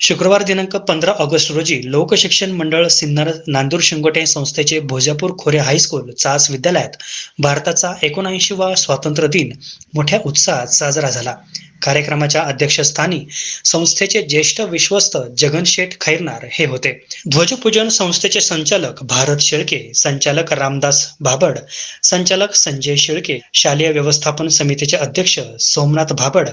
शुक्रवार दिनांक पंधरा ऑगस्ट रोजी लोकशिक्षण मंडळ सिन्नर नांदूर शिंगोटे संस्थेचे भोजापूर खोरे हायस्कूल चास विद्यालयात भारताचा एकोणऐंशीवा स्वातंत्र्य दिन मोठ्या उत्साहात साजरा झाला. कार्यक्रमाच्या अध्यक्षस्थानी संस्थेचे ज्येष्ठ विश्वस्त जगन शेठ खैरनार हे होते. ध्वजपूजन संस्थेचे संचालक भारत शेळके संचालक रामदास भाबड संचालक संजय शेळके शालेय व्यवस्थापन समितीचे अध्यक्ष सोमनाथ भाबड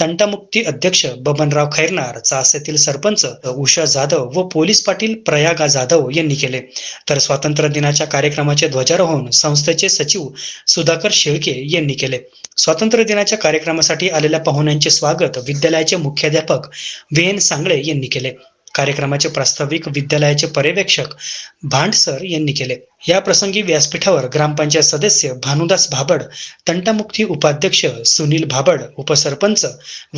तंटामुक्ती अध्यक्ष बबनराव खैरनार चासेतील सरपंच उषा जाधव व पोलीस पाटील प्रयागा जाधव यांनी केले. तर स्वातंत्र्य दिनाच्या कार्यक्रमाचे ध्वजारोहण संस्थेचे सचिव सुधाकर शेळके यांनी केले. स्वातंत्र्य दिनाच्या कार्यक्रमासाठी आलेल्या पाहुण्यांचे स्वागत विद्यालयाचे मुख्याध्यापक व्ही एन सांगळे यांनी केले. कार्यक्रमाचे प्रास्ताविक विद्यालयाचे पर्यवेक्षक भांडसर यांनी केले. या प्रसंगी व्यासपीठावर ग्रामपंचायत सदस्य भानुदास भाबड तंटामुक्ती उपाध्यक्ष सुनील भाबड उपसरपंच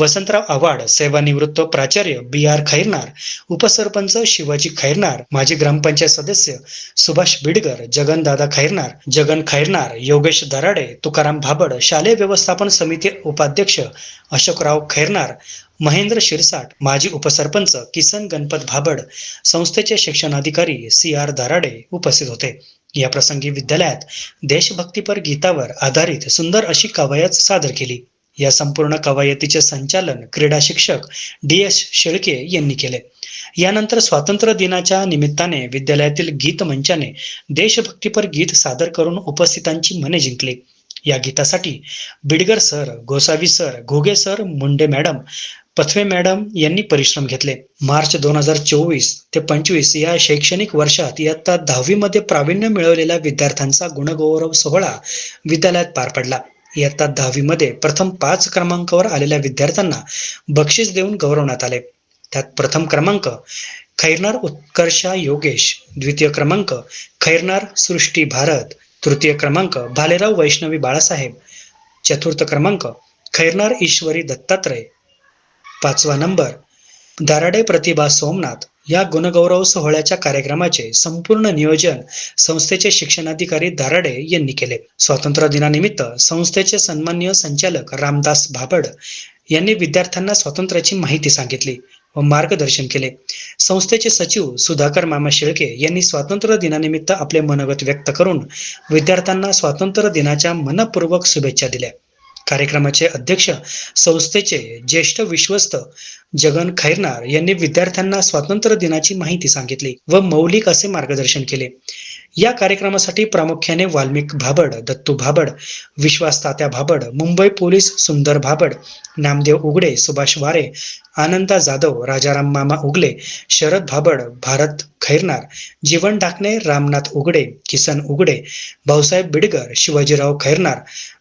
वसंतराव आव्हाड सेवानिवृत्त प्राचार्य बी आर खैरनार उपसरपंच शिवाजी खैरनार माजी ग्रामपंचायत सदस्य सुभाष बिडगर जगनदादा खैरनार जगन खैरनार योगेश दराडे तुकाराम भाबड शालेय व्यवस्थापन समिती उपाध्यक्ष अशोकराव खैरनार महेंद्र शिरसाट माजी उपसरपंच किसन गणपत भाबड संस्थेचे शिक्षणाधिकारी सी आर दराडे उपस्थित होते. या प्रसंगी विद्यालयात देशभक्तीपर गीतावर आधारित सुंदर अशी कवायत सादर केली. या संपूर्ण कवायतीचे संचालन क्रीडा शिक्षक डी एस शेळके यांनी केले. यानंतर स्वातंत्र्य दिनाच्या निमित्ताने विद्यालयातील गीत मंचाने देशभक्तीपर गीत सादर करून उपस्थितांची मने जिंकली. या गीतासाठी Bidgar sir Gosavi sir Ghoge sir Munde madam Pathave madam यांनी परिश्रम घेतले. मार्च दोन हजार चोवीस ते पंचवीस या शैक्षणिक वर्षात इयत्ता दहावीमध्ये प्रावीण्य मिळवलेल्या विद्यार्थ्यांचा गुणगौरव सोहळा विद्यालयात पार पडला. इयत्ता दहावीमध्ये प्रथम पाच क्रमांकावर आलेल्या विद्यार्थ्यांना बक्षीस देऊन गौरवण्यात आले. त्यात प्रथम क्रमांक खैरनार उत्कर्षा योगेश द्वितीय क्रमांक खैरनार सृष्टी भारत तृतीय क्रमांक भालेराव वैष्णवी बाळासाहेब चतुर्थ क्रमांक खैरनार ईश्वरी दत्तात्रय पाचवा नंबर दाराडे प्रतिभा सोमनाथ या गुणगौरव सोहळ्याच्या कार्यक्रमाचे संपूर्ण नियोजन संस्थेचे शिक्षणाधिकारी दाराडे यांनी केले. स्वातंत्र्य दिनानिमित्त संस्थेचे सन्माननीय संचालक रामदास भाबड यांनी विद्यार्थ्यांना स्वातंत्र्याची माहिती सांगितली व मार्गदर्शन केले. संस्थेचे सचिव सुधाकर मामा शेळके यांनी स्वातंत्र्य दिनानिमित्त आपले मनोगत व्यक्त करून विद्यार्थ्यांना स्वातंत्र्य दिनाच्या मनपूर्वक शुभेच्छा दिल्या. कार्यक्रमाचे अध्यक्ष संस्थेचे ज्येष्ठ विश्वस्त जगन खैरनार यांनी विद्यार्थ्यांना स्वातंत्र्य दिनाची माहिती सांगितली व मौलिक असे मार्गदर्शन केले. या कार्यक्रमासाठी प्रामुख्याने वाल्मिक भाबड दत्तू भाबड विश्वास तात्या भाबड मुंबई पोलीस सुंदर भाबड नामदेव उगडे सुभाष वारे आनंदा जाधव राजाराम मामा उगले शरद भाबड भारत खैरनार जीवन डाकणे रामनाथ उगडे किसन उगडे भाऊसाहेब बिडगर शिवाजीराव खैरनार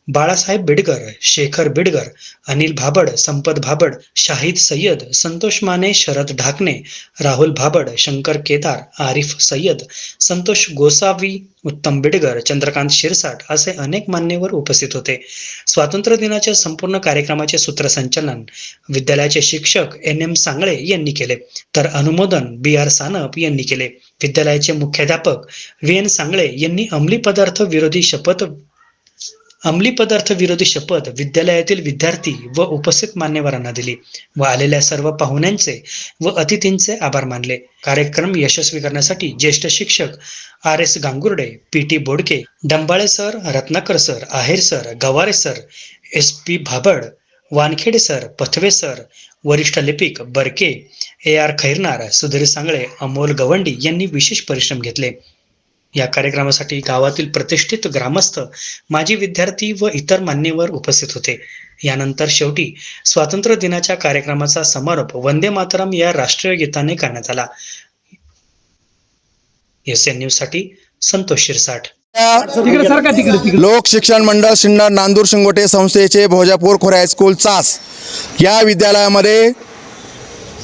बाळासाहेब बिडगर शेखर बिडगर अनिल भाबड संपत भाबड शाहिद सय्यद संतोष माने शरद ढाकणे राहुल भाबड शंकर केदार आरिफ सय्यद संतोष गोसावी उत्तम बिडगर चंद्रकांत शिरसाट असे अनेक मान्यवर उपस्थित होते. स्वातंत्र्य दिनाच्या संपूर्ण कार्यक्रमाचे सूत्रसंचालन विद्यालयाचे शिक्षक एन एम सांगळे यांनी केले. तर अनुमोदन बी आर सानप यांनी केले. विद्यालयाचे मुख्याध्यापक व्ही एन सांगळे यांनी अंमली पदार्थ विरोधी शपथ अंमली पदार्थ विरोधी शपथ विद्यालयातील विद्यार्थी व उपस्थित मान्यवरांना दिली व आलेल्या सर्व पाहुण्यांचे व अतिथींचे आभार मानले. कार्यक्रम यशस्वी करण्यासाठी ज्येष्ठ शिक्षक R S Gangurde P T Bodke Dambale sir Ratnakar sir Aher sir Gaware sir S P Bhabad Wankhede sir Pathave sir वरिष्ठ लिपिक बरके ए आर खैरनार सुधीर सांगळे अमोल गवंडी यांनी विशेष परिश्रम घेतले. या कार्यक्रमासाठी गावातील प्रतिष्ठित ग्रामस्थ माजी विद्यार्थी व इतर मान्यवर उपस्थित होते. यानंतर शेवटी स्वातंत्र्य दिनाच्या कार्यक्रमाचा समारोप वंदे मातरम या राष्ट्रीय गीताने करण्यात आला. एस एन न्यूजसाठी संतोष शिरसाठ लोक शिक्षण मंडळ सिन्नर नांदूर शिंगोटे संस्थेचे भोजापूर खोरे हायस्कूल चास या विद्यालयामध्ये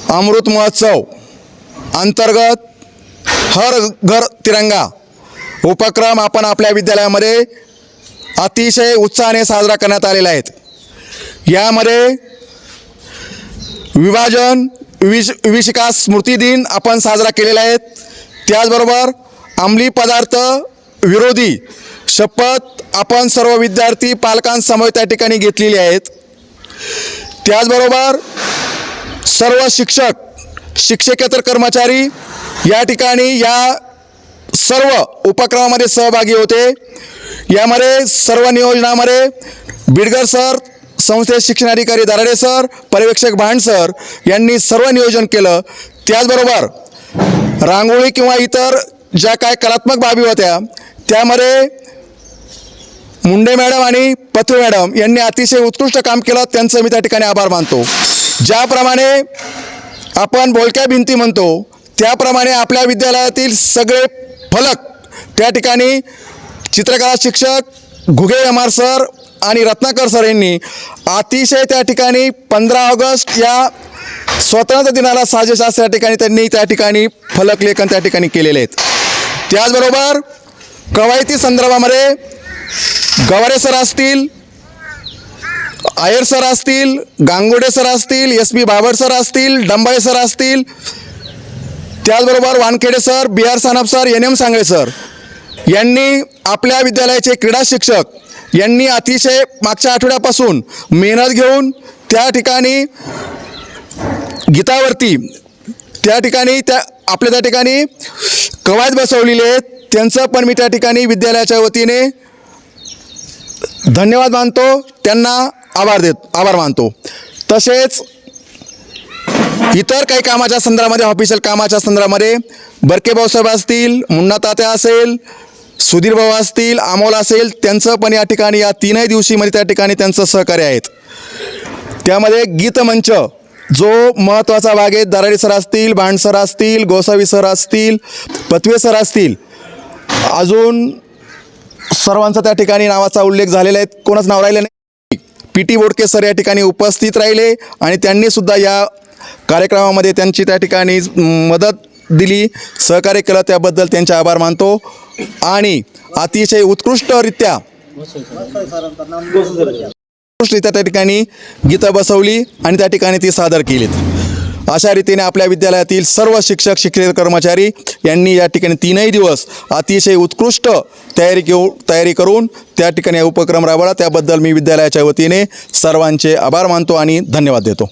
अमृत महोत्सव अंतर्गत हर घर तिरंगा उपक्रम आपण आपल्या विद्यालयामध्ये अतिशय उत्साहाने साजरा करण्यात आलेला आहेत. यामध्ये विभाजन विश विशिका स्मृती दिन आपण साजरा केलेला आहेत त्याचबरोबर अंमली पदार्थ विरोधी शपथ आपण सर्व विद्यार्थी पालकांसमोर त्या ठिकाणी घेतलेली आहेत. त्याचबरोबर सर्व शिक्षक शिक्षकेतर कर्मचारी या ठिकाणी या सर्व उपक्रमामध्ये सहभागी होते. यामध्ये सर्व नियोजनामध्ये बिडगर सर संस्थेचे शिक्षणाधिकारी दराडे सर पर्यवेक्षक भांड सर यांनी सर्व नियोजन केलं. त्याचबरोबर रांगोळी किंवा इतर ज्या काय कलात्मक बाबी होत्या त्यामध्ये मुंडे मॅडम आणि पथवे मॅडम यांनी अतिशय उत्कृष्ट काम केलं. त्यांचं मी त्या ठिकाणी आभार मानतो. ज्याप्रमाणे आपण बोलक्या भिंती म्हणतो त्याप्रमाणे आपल्या विद्यालयातील सगळे फलक त्या ठिकाणी चित्रकला शिक्षक घुगे एम सर आणि रत्नाकर सर यांनी अतिशय त्या ठिकाणी पंधरा ऑगस्ट या स्वातंत्र्य दिनाला साजेस असं त्या ठिकाणी त्यांनी त्या ठिकाणी फलक लेखन त्या ठिकाणी केलेले आहेत. त्याचबरोबर कवायती संदर्भामध्ये गवारे सर असतील आयर सर असतील गांगोडे सर असतील एस पी बाबर सर असतील डंबाळे सर असतील त्याचबरोबर Wankhede sir B R Sanap sir N M Sangle sir यांनी आपल्या विद्यालयाचे क्रीडा शिक्षक यांनी अतिशय मागच्या आठवड्यापासून मेहनत घेऊन त्या ठिकाणी गीतावरती त्या ठिकाणी त्या आपल्या त्या ठिकाणी कवायत बसवलेली आहेत त्यांचं पण मी त्या ठिकाणी विद्यालयाच्या वतीने धन्यवाद मानतो. त्यांना आभार देत आभार मानतो. तसेच इतर काही कामाच्या संदर्भामध्ये ऑफिशियल कामाच्या संदर्भामध्ये बरके भाऊसाहेब असतील मुन्ना तात्या असेल सुधीर भाऊ असतील अमोल असेल त्यांचं पण या ठिकाणी या तीनही दिवशीमध्ये त्या ठिकाणी त्यांचं सहकार्य आहेत. त्यामध्ये गीतमंच जो महत्त्वाचा भाग आहे दराडी सर असतील भांड सर असतील गोसावी सर असतील पतवे सर असतील अजून सर्वांचा त्या ठिकाणी नावाचा उल्लेख झालेला आहे. कोणाच नाव राहिलं नाही? पी टी बोडके सर या ठिकाणी उपस्थित राहिले आणि त्यांनीसुद्धा या कार्यक्रमामध्ये त्यांची त्या ठिकाणी मदत दिली सहकार्य केलं. त्याबद्दल त्यांचे आभार मानतो. आणि अतिशय उत्कृष्टरित्या उत्कृष्टरित्या त्या ठिकाणी गीतं बसवली आणि त्या ठिकाणी ती सादर केलीत. अशा रीतीने आपल्या विद्यालयातील सर्व शिक्षक शिक्षक कर्मचारी यांनी या ठिकाणी तीनही दिवस अतिशय उत्कृष्ट तयारी घेऊ तयारी करून त्या ठिकाणी उपक्रम राबवला. त्याबद्दल मी विद्यालयाच्या वतीने सर्वांचे आभार मानतो आणि धन्यवाद देतो.